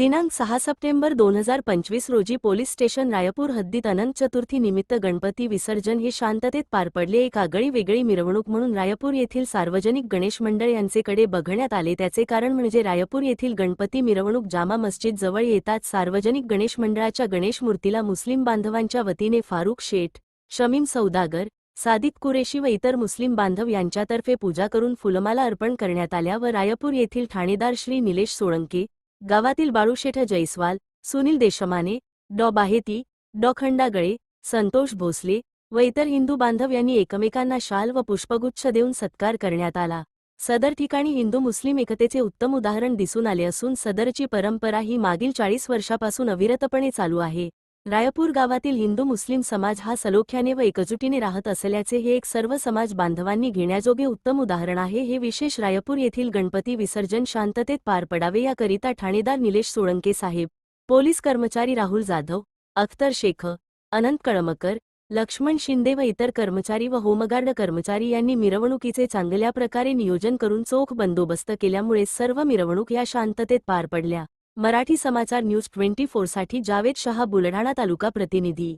दिनांक सहा सप्टेंबर दोन हजार पंचवीस रोजी पोलीस स्टेशन रायपूर हद्दीत अनंत चतुर्थी निमित्त गणपती विसर्जन हे शांततेत पार पडले. एक आगळी वेगळी मिरवणूक म्हणून रायपूर येथील सार्वजनिक गणेश मंडळ यांचेकडे बघण्यात आले. त्याचे कारण म्हणजे रायपूर येथील गणपती मिरवणूक जामा मस्जिद जवळ येतात. सार्वजनिक गणेश मंडळाच्या गणेश मूर्तीला मुस्लिम बांधवांच्या वतीने फारुख शेठ शमीम सौदागर सादिक कुरेशी व इतर मुस्लिम बांधव यांच्यातर्फे पूजा करून फुलमाला अर्पण करण्यात आल्या व रायपूर येथील ठाणेदार श्री निलेश सोळंके गावातील बाळूशेठ जयस्वाल सुनील देशमाने डॉ. बाहेती डॉ. खंडागळे संतोष भोसले व इतर हिंदू बांधव यांनी एकमेकांना शाल व पुष्पगुच्छ देऊन सत्कार करण्यात आला. सदर ठिकाणी हिंदू मुस्लिम एकतेचे उत्तम उदाहरण दिसून आले असून सदरची परंपरा ही मागील चाळीस वर्षापासून अविरतपणे चालू आहे. रायपूर गावातील हिंदू मुस्लिम समाज हा सलोख्याने व एकजुटीने राहत असल्याचे हे एक सर्व समाज बांधवांनी घेण्याजोगे उत्तम उदाहरण आहे. हे विशेष रायपूर येथील गणपती विसर्जन शांततेत पार पडावे याकरिता ठाणेदार निलेश सोळंके साहेब पोलीस कर्मचारी राहुल जाधव अख्तर शेख अनंत कळमकर लक्ष्मण शिंदे व इतर कर्मचारी व होमगार्ड कर्मचारी यांनी मिरवणुकीचे चांगल्या प्रकारे नियोजन करून चोख बंदोबस्त केल्यामुळे सर्व मिरवणूक या शांततेत पार पडल्या. मराठी समाचार न्यूज ट्वेंटी फोरसाठी जावेद शहा बुलढाणा तालुका प्रतिनिधी.